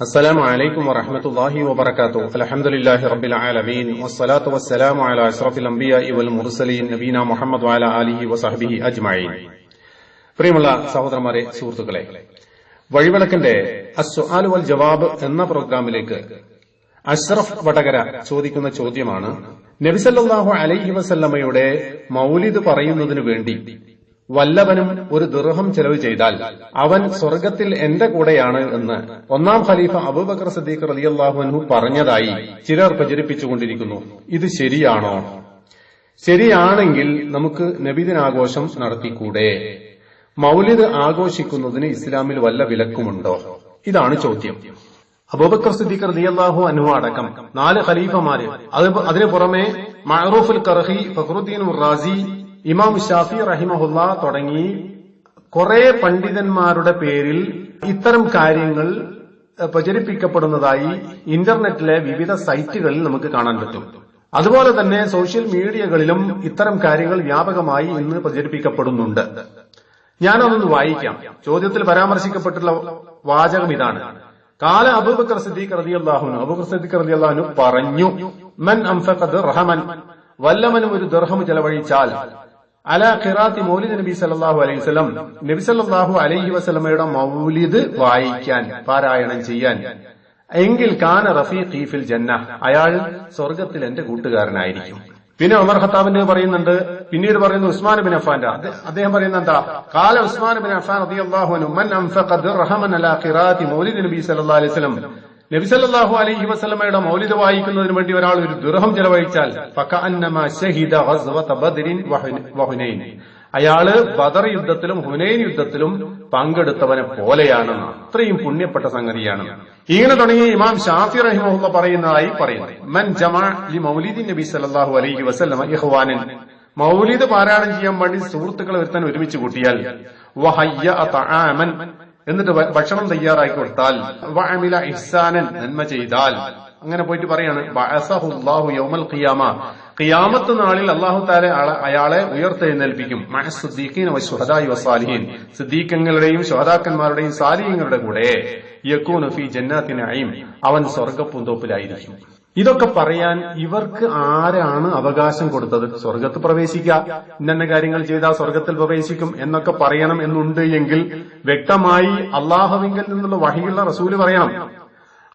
السلام عليكم ورحمة الله وبركاته الحمد لله رب العالمين والصلاة والسلام على أشرف الأنبياء والمرسلين نبينا محمد وعلى آله وصحبه أجمعين പ്രിയമുള്ള സഹോദരന്മാരെ സുഹൃത്തുക്കളെ വഴിവിളക്കിന്റെ അസ്വാലു വൽ ജവാബ് എന്ന പ്രോഗ്രാമിലേക്ക് അഷ്റഫ് വടകര ചോദിക്കുന്ന ചോദ്യമാണ് നബിസല്ലാഹു അലൈഹി വസല്ലമയുടെ മൗലിദ് പറയുന്നതിനു വേണ്ടി വല്ലവനും ഒരു ദുർഹം ചെലവ് ചെയ്താൽ അവൻ സ്വർഗത്തിൽ എന്റെ കൂടെയാണ് എന്ന് ഒന്നാം ഖലീഫ അബൂബക്കർ സദീഖ് റലിയല്ലാഹുഅൻഹു പറഞ്ഞതായി ചിലർ പ്രചരിപ്പിച്ചുകൊണ്ടിരിക്കുന്നു. ഇത് ശരിയാണോ? ശരിയാണെങ്കിൽ നമുക്ക് നബിദിനാഘോഷം നടത്തിക്കൂടെ? മൗലിദ് ആഘോഷിക്കുന്നതിന് ഇസ്ലാമിൽ വല്ല വിലക്കുമുണ്ടോ? ഇതാണ് ചോദ്യം. അബൂബക്കർ സിദ്ദീഖ് റളിയല്ലാഹു അൻഹു അടക്കം നാല് ഖലീഫമാര്. അതിനു പുറമെ മഅറൂഫുൽ കർഹി ഫഖറുദ്ദീൻ റാസി ഇമാം ഷാഫി റഹിമഹുല്ല തുടങ്ങി കുറെ പണ്ഡിതന്മാരുടെ പേരിൽ ഇത്തരം കാര്യങ്ങൾ പ്രചരിപ്പിക്കപ്പെടുന്നതായി ഇന്റർനെറ്റിലെ വിവിധ സൈറ്റുകളിൽ നമുക്ക് കാണാൻ പറ്റും. അതുപോലെ തന്നെ സോഷ്യൽ മീഡിയകളിലും ഇത്തരം കാര്യങ്ങൾ വ്യാപകമായി ഇന്ന് പ്രചരിപ്പിക്കപ്പെടുന്നുണ്ട്. ഞാനതൊന്ന് വായിക്കാം. ചോദ്യത്തിൽ പരാമർശിക്കപ്പെട്ടുള്ള വാചകം ഇതാണ്. കാല അബൂബക്കർ സിദ്ദീഖ് റളിയല്ലാഹുനു അബൂബക്കർ സിദ്ദീഖ് റളിയല്ലാഹുനു പറഞ്ഞു മൻ അംഫഖദ് റഹമൻ. വല്ലമനും ഒരു ദർഹം ചെലവഴിച്ചാൽ അല ഖിറാത്തി മൗലിദ് നബി സല്ലല്ലാഹു അലൈഹി വസല്ലം. നബി സല്ലല്ലാഹു അലൈഹി വസല്ലമയുടെ മൗലിദ് വായിക്കാൻ പാരായണം ചെയ്യാൻ. എങ്കിൽ കാന റഫീഖി ഫിൽ ജന്ന. അയാൾ സ്വർഗത്തിൽ എന്റെ കൂട്ടുകാരനായിരിക്കും. പിന്നെ ഉമർ ഖത്താബിന്റെ പറയുന്നുണ്ട് പിന്നീട് പറയുന്നു ഉസ്മാൻ ബിൻ അഫാന്റെ അദ്ദേഹം പറയുന്നത് എന്താ? കാല ഉസ്മാൻ ബിൻ അഫാൻ റളിയല്ലാഹു അൻഹു മൻ അൻഫഖ ദിർഹമൻ അലാ ഖിറാത്തി മൗലിദ് നബി സല്ലല്ലാഹു അലൈഹി വസല്ലം. നബി സല്ലല്ലാഹു അലൈഹി വസല്ലമയുടെ മൗലിദ് വായിക്കുന്നതിന് വേണ്ടി ഒരാൾ ഒരു ദുർഹം ചെലവഴിച്ചാൽ അയാൾ ബദർ യുദ്ധത്തിലും ഹുനൈൻ യുദ്ധത്തിലും പങ്കെടുത്തവനെ പോലെയാണ്. അത്രയും പുണ്യപ്പെട്ട സംഗതിയാണ്. ഇങ്ങനെ തുടങ്ങി ഇമാം ഷാഫി റഹിമുള്ള പറയുന്നതായി പറയുന്നു. മൻ ജമാ ലി മൗലിദി നബി സല്ലല്ലാഹു അലൈഹി വസല്ലമ ഇഖ്വാനൻ. മൗലിദ് പാരായണം ചെയ്യാൻ വേണ്ടി സുഹൃത്തുക്കളെ ഒരുത്തൻ ഒരുമിച്ച് കൂട്ടിയാൽ എന്നിട്ട് ഭക്ഷണം തയ്യാറാക്കി കൊടുത്താൽ വഅമില ഇഹ്സാനൻ നന്മ ചെയ്താൽ. അങ്ങനെ പോയിട്ട് പറയാണ് ബഅസഹുല്ലാഹു യൗമൽ ഖിയാമ. ഖിയാമത്ത് നാളിൽ അള്ളാഹു താല അയാളെ ഉയർത്തെഴുന്നേൽപ്പിക്കും. മഹസുദ്ദീഖീൻ സിദ്ദീഖങ്ങളുടെയും ശുഹദാക്കന്മാരുടെയും സാലിഹ്യങ്ങളുടെ കൂടെ യക്കൂനഫി ജന്നാത്തിനയും അവൻ സ്വർഗപ്പൂന്തോപ്പിലായിരിക്കും ഇതൊക്കെ പറയാൻ ഇവർക്ക് ആരാണ് അവകാശം കൊടുത്തത്? സ്വർഗത്ത് പ്രവേശിക്കുക ഇന്ന കാര്യങ്ങൾ ചെയ്താൽ സ്വർഗത്തിൽ പ്രവേശിക്കും എന്നൊക്കെ പറയണം എന്നുണ്ട് എങ്കിൽ വ്യക്തമായി അള്ളാഹുവിങ്കിൽ നിന്നുള്ള വഹിയുള്ള റസൂൽ പറയണം.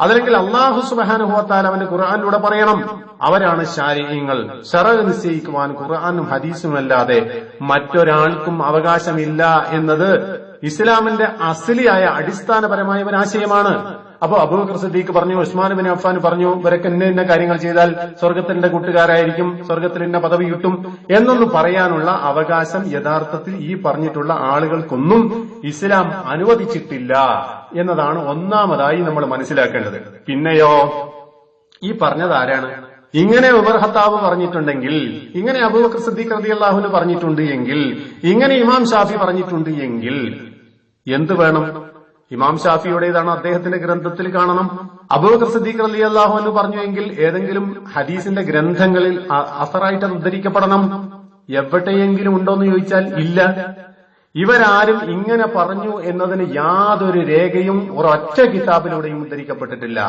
അതല്ലെങ്കിൽ അള്ളാഹു സുബാനുഭവത്താൽ അവന്റെ ഖുർആാനിലൂടെ പറയണം. അവരാണ് ശാരീരികങ്ങൾ ഷറ നിശ്ചയിക്കുവാൻ ഖുർആാനും ഹദീസും അല്ലാതെ മറ്റൊരാൾക്കും അവകാശമില്ല എന്നത് ഇസ്ലാമിന്റെ അസലിയായ അടിസ്ഥാനപരമായ ഒരു ആശയമാണ്. അപ്പോ അബൂബക്കർ സിദ്ദീഖ് പറഞ്ഞു ഉസ്മാൻ ബിൻ അഫ്ഫാൻ പറഞ്ഞു ഇവരൊക്കെ ഇന്ന ഇന്ന കാര്യങ്ങൾ ചെയ്താൽ സ്വർഗത്തിന്റെ കൂട്ടുകാരായിരിക്കും സ്വർഗത്തിൽ ഇന്ന പദവി കിട്ടും എന്നൊന്ന് പറയാനുള്ള അവകാശം യഥാർത്ഥത്തിൽ ഈ പറഞ്ഞിട്ടുള്ള ആളുകൾക്കൊന്നും ഇസ്ലാം അനുവദിച്ചിട്ടില്ല എന്നതാണ് ഒന്നാമതായി നമ്മൾ മനസ്സിലാക്കേണ്ടത്. പിന്നെയോ ഈ പറഞ്ഞത് ആരാണ്? ഇങ്ങനെ ഉമർ ഹത്താബ് പറഞ്ഞിട്ടുണ്ടെങ്കിൽ ഇങ്ങനെ അബൂബക്കർ സിദ്ദീഖ് റതി അള്ളാഹുന് പറഞ്ഞിട്ടുണ്ട് എങ്കിൽ ഇങ്ങനെ ഇമാം ഷാഫി പറഞ്ഞിട്ടുണ്ട് എങ്കിൽ എന്ത് വേണം? ഇമാം ഷാഫിയുടേതാണ് അദ്ദേഹത്തിന്റെ ഗ്രന്ഥത്തിൽ കാണണം. അബൂബക്കർ സിദ്ദീഖ് അലി അള്ളാഹു എന്ന് പറഞ്ഞു എങ്കിൽ ഏതെങ്കിലും ഹദീസിന്റെ ഗ്രന്ഥങ്ങളിൽ അസറായിട്ട് ഉദ്ധരിക്കപ്പെടണം. എവിടെയെങ്കിലും ഉണ്ടോന്ന് ചോദിച്ചാൽ ഇല്ല. ഇവരാരും ഇങ്ങനെ പറഞ്ഞു എന്നതിന് യാതൊരു രേഖയും ഒരൊറ്റ കിതാബിലൂടെയും ഉദ്ധരിക്കപ്പെട്ടിട്ടില്ല.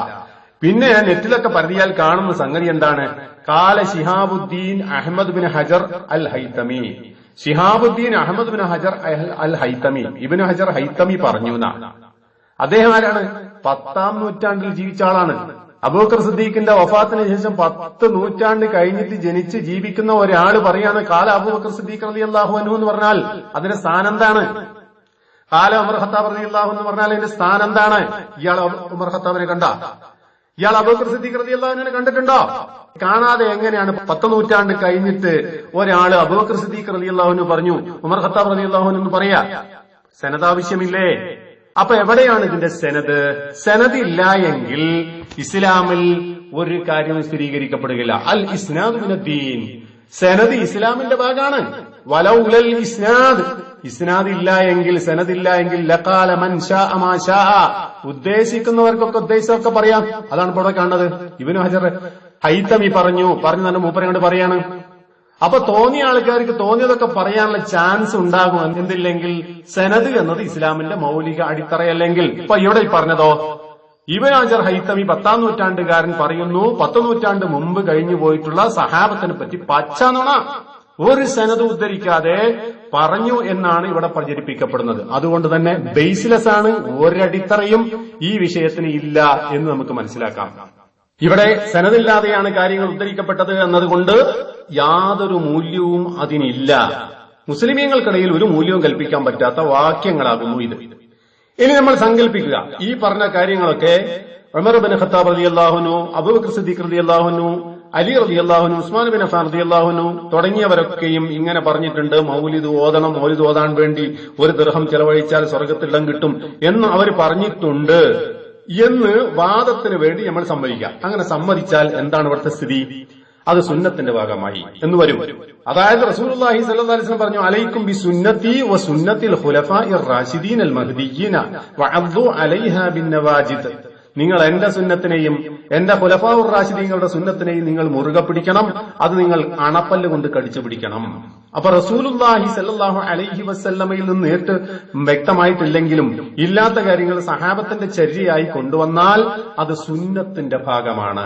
പിന്നെ നെറ്റിലൊക്കെ പരതിയാൽ കാണുന്ന സംഗതി എന്താണ്? കാല Shihabuddin Ahmad bin Hajar al Haytami Shihabuddin Ahmad bin Hajar al Haytami Ibn Hajar Haytami പറഞ്ഞു എന്നാണ് അദ്ദേഹം ആരാണ്? പത്താം നൂറ്റാണ്ടിൽ ജീവിച്ച ആളാണ്. അബൂക്കർ സിദ്ദീഖിന്റെ വഫാത്തിന് ശേഷം പത്ത് നൂറ്റാണ്ട് കഴിഞ്ഞിട്ട് ജനിച്ച് ജീവിക്കുന്ന ഒരാൾ പറയാണ് കാല അബൂബക്കർ സിദ്ദീഖ് അലി അള്ളാഹു അനു എന്ന് പറഞ്ഞാൽ അതിന്റെ സ്ഥാനം എന്താണ്? കാല ഉമർ ഖത്താബ് അലി അള്ളാഹു എന്ന് പറഞ്ഞാൽ അതിന്റെ സ്ഥാനം എന്താണ്? ഇയാൾ ഉമർ ഖത്താബിനെ കണ്ട. ഇയാൾ അബൂബക്കർ സിദ്ദീഖ് അലി അള്ളാഹുവിനെ കണ്ടിട്ടുണ്ടോ? കാണാതെ എങ്ങനെയാണ് പത്ത് നൂറ്റാണ്ട് കഴിഞ്ഞിട്ട് ഒരാൾ അബൂബക്കർ സിദ്ദീഖ് അലി അള്ളാഹുനു പറഞ്ഞു? ഉമർ ഖത്താബ് അലി അള്ളാഹുൻ എന്ന് പറയാ. സനതാവശ്യമില്ലേ അപ്പൊ എവിടെയാണ് ഇതിന്റെ സെനത് സെനത് ഇല്ല എങ്കിൽ ഇസ്ലാമിൽ ഒരു കാര്യവും സ്ഥിരീകരിക്കപ്പെടുകയില്ല. അൽ ഇസ്നാദ്ദീൻ സെനത് ഇസ്ലാമിന്റെ ഭാഗമാണ്. വലൗലൽ ഇസ്നാദ്. ഇസ്നാദ് ഇല്ല എങ്കിൽ സെനത് ഇല്ല എങ്കിൽ ലക്കാല ഉദ്ദേശിക്കുന്നവർക്കൊക്കെ ഉദ്ദേശമൊക്കെ പറയാം. അതാണ് ഇവിടെ കാണുന്നത്. ഇവന് ഹജർ ഹൈത്തമി പറഞ്ഞു. പറഞ്ഞു തന്നെ മൂപ്പരങ്ങോട് പറയാണ്. അപ്പൊ തോന്നിയ ആൾക്കാർക്ക് തോന്നിയതൊക്കെ പറയാനുള്ള ചാൻസ് ഉണ്ടാകും. എന്തില്ലെങ്കിൽ സെനത് എന്നത് ഇസ്ലാമിന്റെ മൗലിക അടിത്തറയല്ലെങ്കിൽ. ഇപ്പൊ ഇവിടെ പറഞ്ഞതോ ഇബൻ അജർ ഹൈത്തമി പത്താം നൂറ്റാണ്ടുകാരൻ പറയുന്നു പത്ത് നൂറ്റാണ്ട് മുമ്പ് കഴിഞ്ഞു പോയിട്ടുള്ള സഹാബത്തിനെ പറ്റി പച്ചനുണ. ഒരു സനത് ഉദ്ധരിക്കാതെ പറഞ്ഞു എന്നാണ് ഇവിടെ പ്രചരിപ്പിക്കപ്പെടുന്നത്. അതുകൊണ്ട് തന്നെ ബേസ്ലെസ് ആണ് ഒരടിത്തറയും ഈ വിഷയത്തിന് ഇല്ല എന്ന് നമുക്ക് മനസ്സിലാക്കാം. ഇവിടെ സനദില്ലാതെയാണ് കാര്യങ്ങൾ ഉദ്ധരിക്കപ്പെട്ടത് എന്നതുകൊണ്ട് യാതൊരു മൂല്യവും അതിനില്ല. മുസ്ലിമീങ്ങൾക്കിടയിൽ ഒരു മൂല്യവും കൽപ്പിക്കാൻ പറ്റാത്ത വാക്യങ്ങളാകുന്നു ഇത്. ഇനി നമ്മൾ സങ്കല്പിക്കുക ഈ പറഞ്ഞ കാര്യങ്ങളൊക്കെ ഉമർ ബിൻ ഖത്താബ് റതി അള്ളാഹുനു അബൂബക്കർ സിദ്ദീഖ് റതി അള്ളാഹുനു അലി റതി അള്ളാഹുനു ഉസ്മാൻ ബിൻ അഫാൻ റതി അള്ളാഹുനു തുടങ്ങിയവരൊക്കെയും ഇങ്ങനെ പറഞ്ഞിട്ടുണ്ട് മൗലിദ് ഓതണം മൗലിദ് ഓതാൻ വേണ്ടി ഒരു ദൃഹം ചെലവഴിച്ചാൽ സ്വർഗത്തിൽ കിട്ടും എന്ന് അവർ പറഞ്ഞിട്ടുണ്ട്. എന്ന് വാദത്തിന് വേണ്ടി നമ്മൾ സമ്മതിക്കാം അങ്ങനെ സമ്മതിച്ചാൽ എന്താണ് ഇവിടുത്തെ സ്ഥിതി? അത് സുന്നത്തിന്റെ ഭാഗമായി. എന്ന് വരും. അതായത് റസൂലുള്ളാഹി സ്വല്ലല്ലാഹി അലൈഹി പറഞ്ഞു അലൈക്കും ബി സുന്നത്തി വ സുന്നത്തിൽ റാഷിദീൻ വഅദ്ദു അലൈഹാ നിങ്ങൾ എന്റെ സുന്നത്തിനെയും എന്റെ ഖുലഫാഉർ റാഷിദീങ്ങളുടെ സുന്നത്തിനെയും നിങ്ങൾ മുറുകെ പിടിക്കണം. അത് നിങ്ങൾ അണപ്പല്ല് കൊണ്ട് കടിച്ചു പിടിക്കണം. അപ്പൊ റസൂലുള്ളാഹി സല്ലാഹു അലൈഹി വസ്ല്ലമയിൽ നിന്ന് നേരിട്ട് വ്യക്തമായിട്ടില്ലെങ്കിലും ഇല്ലാത്ത കാര്യങ്ങൾ സഹാബത്തിന്റെ ചര്യയായി കൊണ്ടുവന്നാൽ അത് സുന്നത്തിന്റെ ഭാഗമാണ്.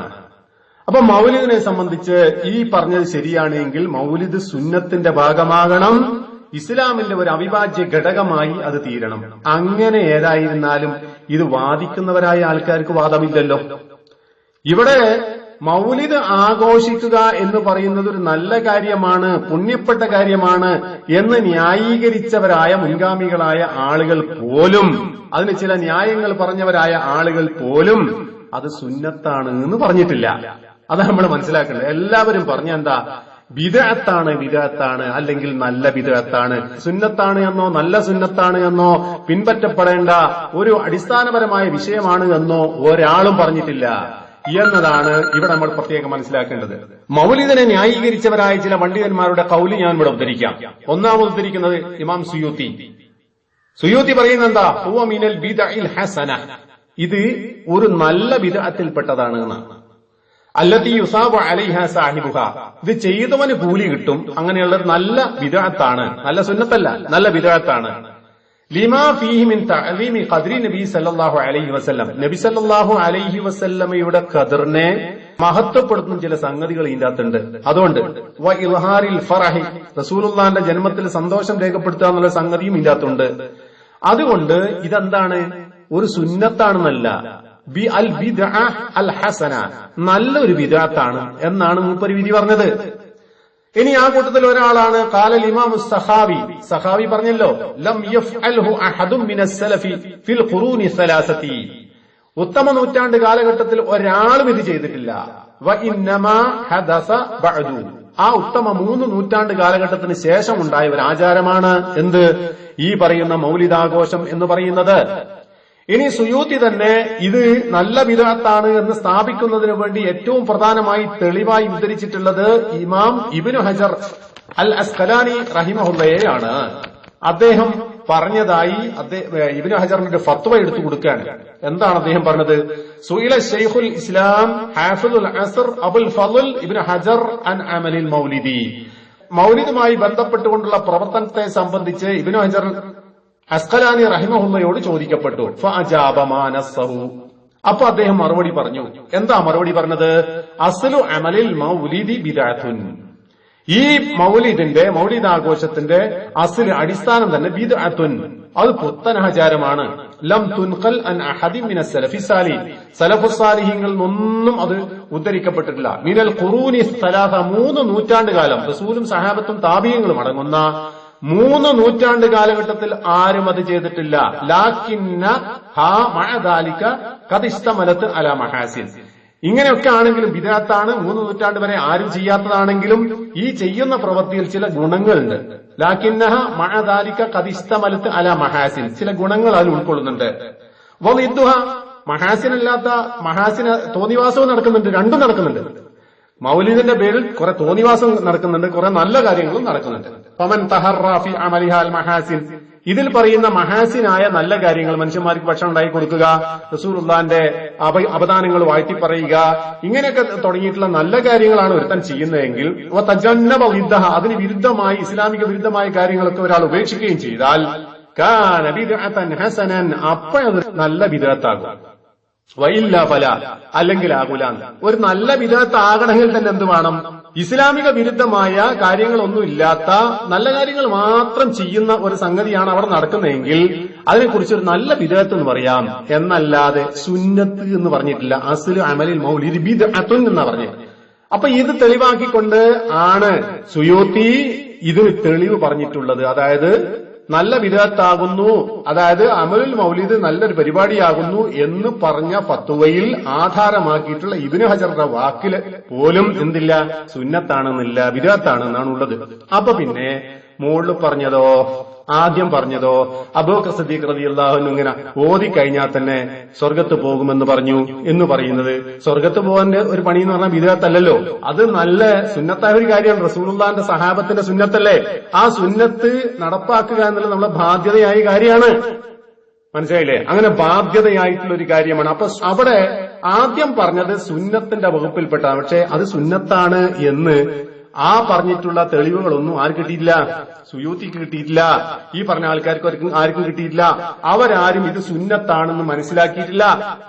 അപ്പൊ മൗലിദിനെ സംബന്ധിച്ച് ഈ പറഞ്ഞത് ശരിയാണെങ്കിൽ മൗലിദ് സുന്നത്തിന്റെ ഭാഗമാകണം ഇസ്ലാമിന്റെ ഒരു അവിഭാജ്യ ഘടകമായി അത് തീരണം. അങ്ങനെ ഏതായിരുന്നാലും ഇത് വാദിക്കുന്നവരായ ആൾക്കാർക്ക് വാദമില്ലല്ലോ. ഇവിടെ മൗലിദ് ആഘോഷിക്കുക എന്ന് പറയുന്നത് ഒരു നല്ല കാര്യമാണ് പുണ്യപ്പെട്ട കാര്യമാണ് എന്ന് ന്യായീകരിച്ചവരായ മുൻഗാമികളായ ആളുകൾ പോലും അതിന് ചില ന്യായങ്ങൾ പറഞ്ഞവരായ ആളുകൾ പോലും അത് സുന്നത്താണ് എന്ന് പറഞ്ഞിട്ടില്ല. അത് നമ്മൾ മനസ്സിലാക്കേണ്ടത്. എല്ലാവരും പറഞ്ഞ എന്താ? വിദഗത്താണ് വിദഗത്താണ് അല്ലെങ്കിൽ നല്ല വിദഗത്താണ് സുന്നത്താണ് എന്നോ നല്ല സുന്നത്താണ് എന്നോ പിൻപറ്റപ്പെടേണ്ട ഒരു അടിസ്ഥാനപരമായ വിഷയമാണ് എന്നോ ഒരാളും പറഞ്ഞിട്ടില്ല. എന്നതാണ് ഇവിടെ നമ്മൾ പ്രത്യേകം മനസ്സിലാക്കേണ്ടത്. മൗലിദിനെ ന്യായീകരിച്ചവരായ ചില പണ്ഡിതന്മാരുടെ കൗലി ഞാൻ ഇവിടെ ഉദ്ധരിക്കാം. ഒന്നാമത് ഉദ്ധരിക്കുന്നത് ഇമാം സുയൂത്തി. സുയൂത്തി പറയുന്ന എന്താ? മിനൽ ഹസന. ഇത് ഒരു നല്ല വിധത്തിൽപ്പെട്ടതാണ് എന്നാണ്. അല്ലത്തി യുസാബ് അലൈഹ സാഹിബുഹ. ഇത് ചെയ്തവന് കൂലി കിട്ടും. അങ്ങനെയുള്ള നല്ല വിധത്താണ് നല്ല സുന്നത്തല്ല. നല്ല വിദഅത്താണ് ലിമാ തഅലീമി നബി സല്ലല്ലാഹു അലൈഹി വസല്ലം. നബി സല്ലല്ലാഹു അലൈഹി വസല്ലമയുടെ ഖദറിനെ മഹത്വപ്പെടുത്തുന്ന ചില സംഗതികൾ ഇതിന്റെ അകത്തുണ്ട് അതുകൊണ്ട് വ ഇൽഹാരിൽ റസൂലുള്ളാന്റെ ജന്മത്തിൽ സന്തോഷം രേഖപ്പെടുത്തുക എന്നുള്ള സംഗതിയും ഇതിന്റെ അകത്തുണ്ട് അതുകൊണ്ട് ഇതെന്താണ്? ഒരു സുന്നത്താണെന്നല്ല. ബി അൽ ബിദ്അ അൽ ഹസന. നല്ലൊരു വിദാത്താണ് എന്നാണ് മൂപ്പര് വിധി പറഞ്ഞത്. ഇനി ആ കൂട്ടത്തിൽ ഒരാളാണ്. കാലൽ ഇമാം സഹാബി സഹാബി പറഞ്ഞല്ലോ ലം അഹദും സലഫി ഫിൽ ഖുറൂനി സലാസതി ഉത്തമ നൂറ്റാണ്ട് കാലഘട്ടത്തിൽ ഒരാളും ഇത് ചെയ്തിട്ടില്ല. ആ ഉത്തമ മൂന്ന് നൂറ്റാണ്ട് കാലഘട്ടത്തിന് ശേഷം ഉണ്ടായ ഒരു ആചാരമാണ് എന്ത്? ഈ പറയുന്ന മൗലിദാഘോഷം എന്ന് പറയുന്നത് ഇനി സുയൂത്തി തന്നെ ഇത് നല്ല വിധത്താണ് എന്ന് സ്ഥാപിക്കുന്നതിന് വേണ്ടി ഏറ്റവും പ്രധാനമായി തെളിവായി ഉദ്ധരിച്ചിട്ടുള്ളത് ഇമാം ഇബിനു ഹജർ അൽ അസ്കലാനി റഹിമഹുല്ലയെയാണ് അദ്ദേഹം പറഞ്ഞതായി ഇബിനു ഹജറിന്റെ ഫത്വ എടുത്തു കൊടുക്കുകയാണ്. എന്താണ് അദ്ദേഹം പറഞ്ഞത്? സുയില ഷെയ്ഖുൽ ഇസ്ലാം ഹാഫിദുൽ അസർ അബുൽ ഫലുൽ ഇബിനു ഹജർ അൻ അമലിൽ മൗലിദി. മൗലിദുമായി ബന്ധപ്പെട്ടുകൊണ്ടുള്ള പ്രവർത്തനത്തെ സംബന്ധിച്ച് ഇബിനു ഹജർ അസ്കലാനി റഹിമഹുല്ലയോട് ചോദിക്കപ്പെട്ടു. അപ്പൊ അദ്ദേഹം മറുപടി പറഞ്ഞു. എന്താ മറുപടി പറഞ്ഞത്? അസലു അമലിൽ മൗലിദി ബിദാഥുൻ ഈ മൗലിദിന്റെ മൗലിദാഘോഷത്തിന്റെ അസിൽ അടിസ്ഥാനം തന്നെ ബിദഅത്തുൻ. അത് പുത്തനാചാരമാണ്. ലം തുൻഖൽ അൻ അഹദി മിന സലഫി സാലി. സലഫു സാലിഹിങ്ങളിൽ ഒന്നും അത് ഉദ്ധരിക്കപ്പെട്ടിട്ടില്ല. മിനൽ ഖുറൂനി സലാഹ മൂന്ന് നൂറ്റാണ്ട് കാലം റസൂലും സഹാബത്തും താപീയങ്ങളും അടങ്ങുന്ന മൂന്ന് നൂറ്റാണ്ട് കാലഘട്ടത്തിൽ ആരും അത് ചെയ്തിട്ടില്ല. ലാക്കിന്ന ഹാ മഴദാലിക്ക കതിഷ്ടമലത്ത് അല മഹാസിൻ. ഇങ്ങനെയൊക്കെ ആണെങ്കിലും വിദാത്താണ് മൂന്ന് നൂറ്റാണ്ട് വരെ ആരും ചെയ്യാത്തതാണെങ്കിലും ഈ ചെയ്യുന്ന പ്രവൃത്തിയിൽ ചില ഗുണങ്ങളുണ്ട്. ലാക്കിന്നഹ മഴദാലിക്ക കതിഷ്ടമലത്ത് അല മഹാസിൻ. ചില ഗുണങ്ങൾ അതിൽ ഉൾക്കൊള്ളുന്നുണ്ട്. വലിദ്ദുഹ മഹാസിനല്ലാത്ത മഹാസിന് തോന്നിവാസവും നടക്കുന്നുണ്ട്. രണ്ടും നടക്കുന്നുണ്ട്. മൗലിദിന്റെ പേരിൽ കുറെ തോന്നിവാസം നടക്കുന്നുണ്ട് കുറെ നല്ല കാര്യങ്ങളും നടക്കുന്നുണ്ട്. പമൻ തഹറാഫി അമലിഹാൽ മഹാസിൻ. ഇതിൽ പറയുന്ന മഹാസിനായ നല്ല കാര്യങ്ങൾ മനുഷ്യന്മാർക്ക് ഭക്ഷണം ഉണ്ടാക്കി കൊടുക്കുക റസൂറുല്ലാന്റെ അപദാനങ്ങൾ വാഴ്ത്തി പറയുക ഇങ്ങനെയൊക്കെ തുടങ്ങിയിട്ടുള്ള നല്ല കാര്യങ്ങളാണ് ഒരുത്തൻ ചെയ്യുന്നതെങ്കിൽ അതിന് വിരുദ്ധമായി ഇസ്ലാമിക വിരുദ്ധമായ കാര്യങ്ങളൊക്കെ ഒരാൾ ഉപേക്ഷിക്കുകയും ചെയ്താൽ അപ്പോഴത് നല്ല വിദഗത്താകും വയില്ല ഫല അല്ലെങ്കിൽ ആകുല. ഒരു നല്ല വിധത്ത് ആകണമെങ്കിൽ തന്നെ എന്ത് വേണം? ഇസ്ലാമിക വിരുദ്ധമായ കാര്യങ്ങളൊന്നും ഇല്ലാത്ത നല്ല കാര്യങ്ങൾ മാത്രം ചെയ്യുന്ന ഒരു സംഗതിയാണ് അവിടെ നടക്കുന്നതെങ്കിൽ അതിനെക്കുറിച്ച് ഒരു നല്ല വിധത്ത് എന്ന് പറയാം. എന്നല്ലാതെ സുന്നത്ത് എന്ന് പറഞ്ഞിട്ടില്ല. അസുൽ അമലിൽ മൗലി ബിദ് അത്തുൻ എന്നാ പറഞ്ഞത് അപ്പൊ ഇത് തെളിവാക്കിക്കൊണ്ട് ആണ് സുയോത്തി ഇതിന് തെളിവ് പറഞ്ഞിട്ടുള്ളത്. അതായത് നല്ല വിധത്താകുന്നു. അതായത് അമലുൽ മൗലിദ് നല്ലൊരു പരിപാടിയാകുന്നു എന്ന് പറഞ്ഞ ഫത്തുവയിൽ ആധാരമാക്കിയിട്ടുള്ള ഇബിന് ഹജറുടെ വാക്കിൽ പോലും എന്തില്ല? സുന്നത്താണെന്നില്ല വിധത്താണെന്നാണ് ഉള്ളത് അപ്പൊ പിന്നെ മുകളിൽ പറഞ്ഞതോ ആദ്യം പറഞ്ഞതോ അബോ സദീഖ് റതി അള്ളാഹുനു ഇങ്ങനെ ഓതി കഴിഞ്ഞാൽ തന്നെ സ്വർഗത്ത് പോകുമെന്ന് പറഞ്ഞു എന്ന് പറയുന്നത്. സ്വർഗത്ത് പോകാന്റെ ഒരു പണി എന്ന് പറഞ്ഞാൽ വിദേഹത്തല്ലല്ലോ അത് നല്ല സുന്നത്തായ ഒരു കാര്യമാണ്. റസൂലുള്ളാന്റെ സഹാബത്തിന്റെ സുന്നത്തല്ലേ? ആ സുന്നത്ത് നടപ്പാക്കുക എന്നുള്ള നമ്മളെ ബാധ്യതയായ കാര്യമാണ്. മനസ്സിലായില്ലേ? അങ്ങനെ ബാധ്യതയായിട്ടുള്ള ഒരു കാര്യമാണ്. അപ്പൊ അവിടെ ആദ്യം പറഞ്ഞത് സുന്നത്തിന്റെ വകുപ്പിൽപ്പെട്ടതാണ് പക്ഷെ അത് സുന്നത്താണ് എന്ന് ആ പറഞ്ഞിട്ടുള്ള തെളിവുകളൊന്നും ആർക്ക് കിട്ടിയിട്ടില്ല? സുയൂത്തിക്ക് കിട്ടിയിട്ടില്ല. ഈ പറഞ്ഞ ആൾക്കാർക്ക് ആർക്കും കിട്ടിയിട്ടില്ല. അവരാരും ഇത് സുന്നത്താണെന്ന് മനസ്സിലാക്കിയിട്ടില്ല.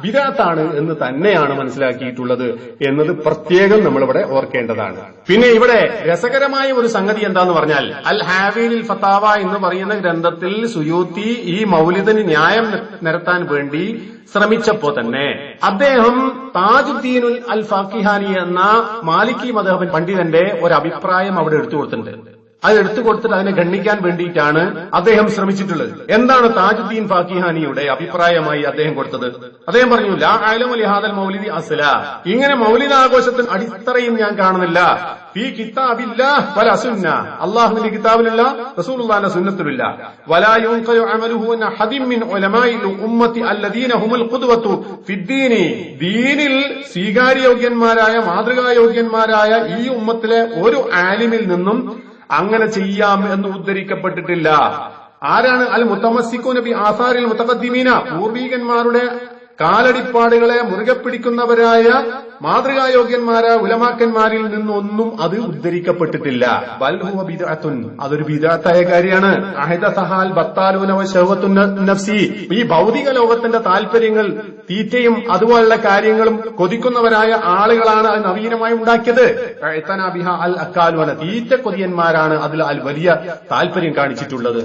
വിരാത്താണ് എന്ന് തന്നെയാണ് മനസ്സിലാക്കിയിട്ടുള്ളത് എന്നത് പ്രത്യേകം നമ്മളിവിടെ ഓർക്കേണ്ടതാണ്. പിന്നെ ഇവിടെ രസകരമായ ഒരു സംഗതി എന്താന്ന് പറഞ്ഞാൽ അൽ ഹാവീൽ ഫത്താവ എന്ന് പറയുന്ന ഗ്രന്ഥത്തിൽ സുയൂത്തി ഈ മൗലിദിന് ന്യായം നിരത്താൻ വേണ്ടി ശ്രമിച്ചപ്പോ തന്നെ അദ്ദേഹം താജുദ്ദീനുൽ അൽ ഫാക്കിഹാനി എന്ന മാലിക്കി മദഹബൻ പണ്ഡിതന്റെ ഒരു അഭിപ്രായം അവിടെ എടുത്തു കൊടുത്തിട്ടുണ്ട്. അത് എടുത്തു കൊടുത്തിട്ട് അതിനെ ഖണ്ഡിക്കാൻ വേണ്ടിയിട്ടാണ് അദ്ദേഹം ശ്രമിച്ചിട്ടുള്ളത്. എന്താണ് താജുദ്ദീൻ ഫാക്കിഹാനിയുടെ അഭിപ്രായമായി അദ്ദേഹം കൊടുത്തത്? അദ്ദേഹം പറഞ്ഞു ലാ ലിഹാദൽ മൗലിദി അസ്ല. ഇങ്ങനെ മൗലിദ് ആഘോഷത്തിന് അടിത്തറയും ഞാൻ കാണുന്നില്ല. ഈ കിതാബില്ല വല അസുന്ന അള്ളാഹുവിന്റെ കിതാബിലില്ല റസൂലുള്ളാഹിന്റെ സുന്നത്തിലില്ല വലാ യുൻഖലു അമലുഹു അൻ മിൻ ഖുദ്വത്തു ഫിദ്ദീനി. ദീനിൽ സ്വീകാര്യയോഗ്യന്മാരായ മാതൃകായോഗ്യന്മാരായ ഈ ഉമ്മത്തിലെ ഒരു ആലിമിൽ നിന്നും അങ്ങനെ ചെയ്യാം എന്ന് ഉദ്ധരിക്കപ്പെട്ടിട്ടില്ല. ആരാണ് അൽ മുത്തമസിക്കു നബി ആസാരിൽ മുത്തഖദ്ദിമീന? പൂർവീകന്മാരുടെ കാലടിപ്പാടുകളെ മുറുകെ പിടിക്കുന്നവരായ മാതൃകായോഗ്യന്മാരായ ഉലമാക്കന്മാരിൽ നിന്നൊന്നും അത് ഉദ്ധരിക്കപ്പെട്ടിട്ടില്ല. ബൽഹുവ ബിദഅത്തുൻ. അതൊരു ബിദാത്തായ കാര്യമാണ്. അഹദസഹാൽ ബത്താലൂന വ ശഹവത്തുൻ നഫ്സി. ഈ ഭൗതിക ലോകത്തിന്റെ താല്പര്യങ്ങൾ തീറ്റയും അതുപോലുള്ള കാര്യങ്ങളും കൊതിക്കുന്നവരായ ആളുകളാണ് അത് നവീനമായി ഉണ്ടാക്കിയത്. ബിഹ അൽ അക്കാലുവന തീറ്റ കൊതിയന്മാരാണ് അതിൽ അൽ വലിയ താല്പര്യം കാണിച്ചിട്ടുള്ളത്.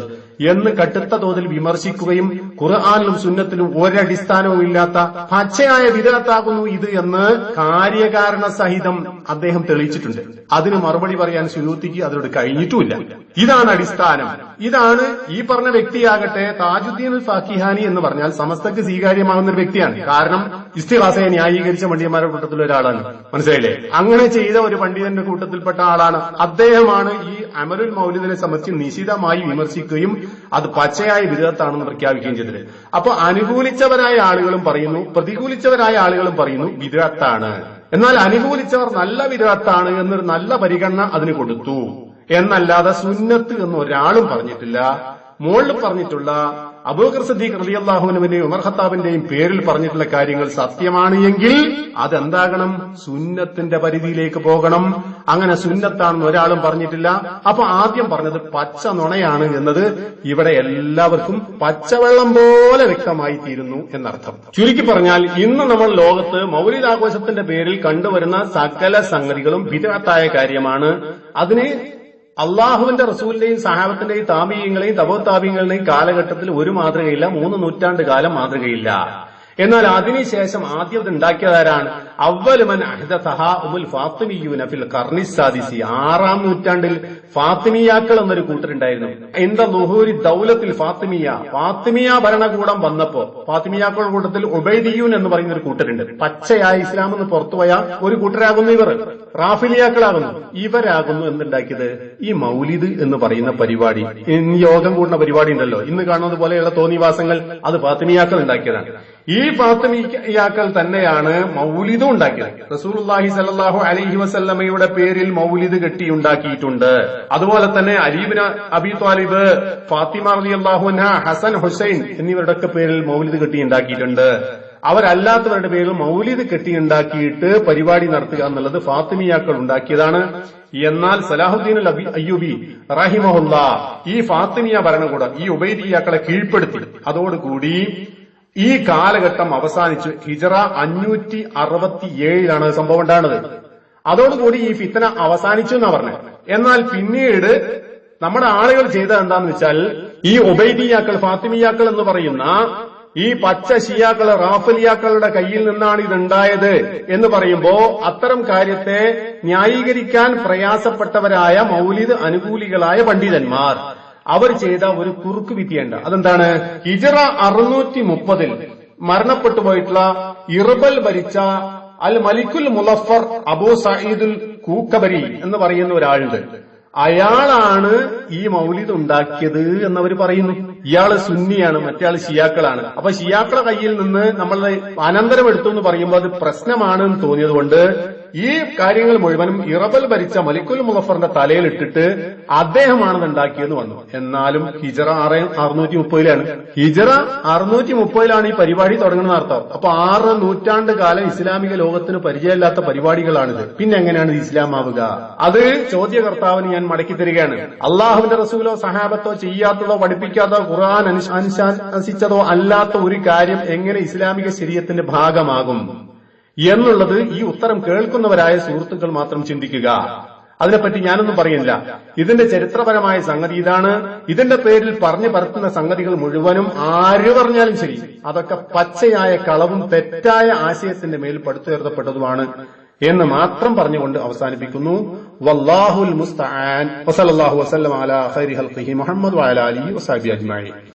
എന്ന് കടുത്ത തോതിൽ വിമർശിക്കുകയും ഖുർആാനിലും സുന്നത്തിലും ഒരടിസ്ഥാനവും ഇല്ലാത്ത പച്ചയായ വിദഗത്താകുന്നു ഇത് എന്ന് കാര്യകാരണ സഹിതം അദ്ദേഹം തെളിയിച്ചിട്ടുണ്ട്. അതിന് മറുപടി പറയാൻ സുനൂത്തിക്ക് അതിനോട് കഴിഞ്ഞിട്ടുമില്ല. ഇതാണ് അടിസ്ഥാനം. ഇതാണ് ഈ പറഞ്ഞ വ്യക്തിയാകട്ടെ താജുദ്ദീൻ ഉൽ ഫാക്കിഹാനി എന്ന് പറഞ്ഞാൽ സമസ്തക്ക് സ്വീകാര്യമാകുന്ന ഒരു വ്യക്തിയാണ്. കാരണം ഇസ്തിഹാസയെ ന്യായീകരിച്ച പണ്ഡിതന്മാരുടെ കൂട്ടത്തിൽ ഒരാളാണ്. മനസ്സിലായില്ലേ? അങ്ങനെ ചെയ്ത ഒരു പണ്ഡിതന്റെ കൂട്ടത്തിൽപ്പെട്ട ആളാണ്. അദ്ദേഹമാണ് ഈ അമരുൽ മൗലിദിനെ സംബന്ധിച്ച് നിശിതമായി വിമർശിക്കുകയും അത് പച്ചയായ വിധത്താണെന്ന് പ്രഖ്യാപിക്കുകയും ചെയ്തത്. അപ്പൊ അനുകൂലിച്ചവരായ ആളുകളും പറയുന്നു പ്രതികൂലിച്ചവരായ ആളുകളും പറയുന്നു വിധത്താണ് എന്നാൽ അനുകൂലിച്ചവർ നല്ല വിധത്താണ് എന്നൊരു നല്ല പരിഗണന അതിന് കൊടുത്തു. എന്നല്ലാതെ സുന്നത്ത് എന്ന് ഒരാളും പറഞ്ഞിട്ടില്ല. മുകളിൽ പറഞ്ഞിട്ടുള്ള അബൂഖർ സദ്ദീഖ് റളിയല്ലാഹുവിന്റെയും ഉമർ ഖത്താബിന്റെയും പേരിൽ പറഞ്ഞിട്ടുള്ള കാര്യങ്ങൾ സത്യമാണ് എങ്കിൽ അതെന്താകണം? സുന്നത്തിന്റെ പരിധിയിലേക്ക് പോകണം. അങ്ങനെ സുന്നത്താണെന്ന് ഒരാളും പറഞ്ഞിട്ടില്ല. അപ്പൊ ആദ്യം പറഞ്ഞത് പച്ച നുണയാണ് എന്നത് ഇവിടെ എല്ലാവർക്കും പച്ചവെള്ളം പോലെ വ്യക്തമായി തീരുന്നു എന്നർത്ഥം. ചുരുക്കി പറഞ്ഞാൽ ഇന്ന് നമ്മൾ ലോകത്ത് മൗലികാഘോഷത്തിന്റെ പേരിൽ കണ്ടുവരുന്ന സകല സംഗതികളും വിദഗ്ധായ കാര്യമാണ്. അതിന് അള്ളാഹുവിന്റെ റസൂലിന്റെയും സഹാബത്തിന്റെയും താപീയങ്ങളെയും തപോത്താപീയങ്ങളുടെയും കാലഘട്ടത്തിൽ ഒരു മാതൃകയില്ല മൂന്ന് നൂറ്റാണ്ട് കാലം മാതൃകയില്ല. എന്നാൽ അതിനുശേഷം ആദ്യം ഇത് ഉണ്ടാക്കിയതാരാണ്? അവലുമൻ ഉമുൽ ഫാത്തിമിയൂന ഫിൽ കർണിസാദിസി ആറാം നൂറ്റാണ്ടിൽ ഫാത്തിമിയാക്കൾ എന്നൊരു കൂട്ടരുണ്ടായിരുന്നു. എന്താ ലുഹൂരി ദൗലത്തിൽ ഫാത്തിമിയ. ഫാത്തിമിയ ഭരണകൂടം വന്നപ്പോ ഫാത്തിമിയാക്കളുടെ കൂട്ടത്തിൽ ഉബൈദിയൂൻ എന്ന് പറയുന്ന ഒരു കൂട്ടരുണ്ട്. പച്ചയായ ഇസ്ലാം എന്ന് പുറത്തുപോയ ഒരു കൂട്ടരാകുന്നു ഇവർ. റാഫിലിയാക്കളാകുന്നു. ഇവരാകുന്നു എന്തുണ്ടാക്കിയത്? ഈ മൗലിദ് എന്ന് പറയുന്ന പരിപാടി. ഇന്ന് യോഗം കൂടുന്ന പരിപാടി ഉണ്ടല്ലോ. ഇന്ന് കാണുന്നത് പോലെയുള്ള തോന്നിവാസങ്ങൾ അത് ഫാത്തിമിയാക്കൾ ഉണ്ടാക്കിയതാണ്. ഈ ഫാത്തിമിയാക്കൾ തന്നെയാണ് മൗലിദും ഉണ്ടാക്കിയത്. റസൂലുള്ളാഹി സല്ലല്ലാഹു അലഹി വസല്ലമയുടെ പേരിൽ മൗലിദ് കെട്ടി ഉണ്ടാക്കിയിട്ടുണ്ട്. അതുപോലെ തന്നെ അലീബിന് Abi Talib Fatima Ali Allah Hasan Husain എന്നിവരുടെ പേരിൽ മൗലിദ് കെട്ടിയുണ്ടാക്കിയിട്ടുണ്ട് അവരല്ലാത്തവരുടെ പേരിൽ മൗലിദ് കെട്ടിയുണ്ടാക്കിയിട്ട് പരിപാടി നടത്തുക എന്നുള്ളത് ഫാത്തിമിയാക്കൾ ഉണ്ടാക്കിയതാണ്. എന്നാൽ സലാഹുദ്ദീൻ അയ്യൂബി റഹിമഹുല്ല ഈ ഫാത്തിമിയ ഭരണകൂടം ഈ ഉബൈദിയാക്കളെ കീഴ്പ്പെടുത്തി. അതോടുകൂടി ഈ കാലഘട്ടം അവസാനിച്ച്. ഹിജറ അഞ്ഞൂറ്റി അറുപത്തി ഏഴിലാണ് സംഭവം ഉണ്ടാകുന്നത്. അതോടുകൂടി ഈ ഫിത്തന അവസാനിച്ചു എന്നാ പറഞ്ഞത് എന്നാൽ പിന്നീട് നമ്മുടെ ആളുകൾ ചെയ്തത് എന്താന്ന് വെച്ചാൽ ഈ ഒബൈദിയാക്കൾ ഫാത്തിമിയാക്കൾ എന്ന് പറയുന്ന ഈ പച്ച ഷിയാക്കൾ റാഫലിയാക്കളുടെ കയ്യിൽ നിന്നാണ് ഇതുണ്ടായത് എന്ന് പറയുമ്പോ അത്തരം കാര്യത്തെ ന്യായീകരിക്കാൻ പ്രയാസപ്പെട്ടവരായ മൗലിദ് അനുകൂലികളായ പണ്ഡിതന്മാർ. അവർ ചെയ്ത ഒരു കുറുക്ക് വിദ്യയുണ്ട് അതെന്താണ്? ഹിജറ അറുന്നൂറ്റി മുപ്പതിൽ മരണപ്പെട്ടു പോയിട്ടുള്ള ഇർബൽ ഭരിച്ച അൽ മലിക്കുൽ മുലഫർ അബൂ സയ്യിദുൽ കൂക്കബരി എന്ന് പറയുന്ന ഒരാളുണ്ട്. അയാളാണ് ഈ മൗലിദ് ഉണ്ടാക്കിയത് എന്നവർ പറയുന്നു. ഇയാൾ സുന്നിയാണ് മറ്റേ ഷിയാക്കളാണ്. അപ്പൊ ഷിയാക്കളെ കയ്യിൽ നിന്ന് നമ്മൾ അനന്തരം എടുത്തു എന്ന് പറയുമ്പോൾ അത് പ്രശ്നമാണ് എന്ന് തോന്നിയതുകൊണ്ട് ഈ കാര്യങ്ങൾ മുഴുവനും ഇറബൽ ഭരിച്ച മലിക്കുൽ മുഹഫറിന്റെ തലയിലിട്ടിട്ട് ഇട്ടിട്ട് ഇത് ഉണ്ടാക്കിയെന്ന് വന്നു. എന്നാലും ഹിജറ ആറ് അറുന്നൂറ്റി മുപ്പതിലാണ് ഹിജറ അറുന്നൂറ്റി മുപ്പതിലാണ് ഈ പരിപാടി തുടങ്ങുന്ന അർത്ഥം. അപ്പൊ ആറ് നൂറ്റാണ്ട് കാലം ഇസ്ലാമിക ലോകത്തിന് പരിചയമില്ലാത്ത പരിപാടികളാണിത്. പിന്നെ എങ്ങനെയാണ് ഇത് ഇസ്ലാം ആവുക അത് ചോദ്യകർത്താവിന് ഞാൻ മടക്കി തരികയാണ്. അള്ളാഹുവിന്റെ റസൂലോ സഹാബത്തോ ചെയ്യാത്തതോ പഠിപ്പിക്കാത്തതോ ഖുർആൻ അനുശ- അനുശാസിച്ചതോ അല്ലാത്ത ഒരു കാര്യം എങ്ങനെ ഇസ്ലാമിക ശരീരത്തിന്റെ ഭാഗമാകും? എന്നുള്ളത് ഈ ഉത്തരം കേൾക്കുന്നവരായ സുഹൃത്തുക്കൾ മാത്രം ചിന്തിക്കുക. അതിനെപ്പറ്റി ഞാനൊന്നും പറയില്ല ഇതിന്റെ ചരിത്രപരമായ സംഗതി ഇതാണ്. ഇതിന്റെ പേരിൽ പറഞ്ഞു പരത്തുന്ന സംഗതികൾ മുഴുവനും ആര് പറഞ്ഞാലും ശരി. അതൊക്കെ പച്ചയായ കളവും തെറ്റായ ആശയത്തിന്റെ മേൽ പടുത്തുയർത്തപ്പെട്ടതുമാണ് എന്ന് മാത്രം പറഞ്ഞുകൊണ്ട് അവസാനിപ്പിക്കുന്നു. വല്ലാഹുൽ മുസ്താൻ വസല്ലല്ലാഹു വസ്ലം അലാ ഖൈരി ഹൽഖിഹി മുഹമ്മദ് വാലാലി അലിഹി വസഹബിഹി അജ്മഈൻ.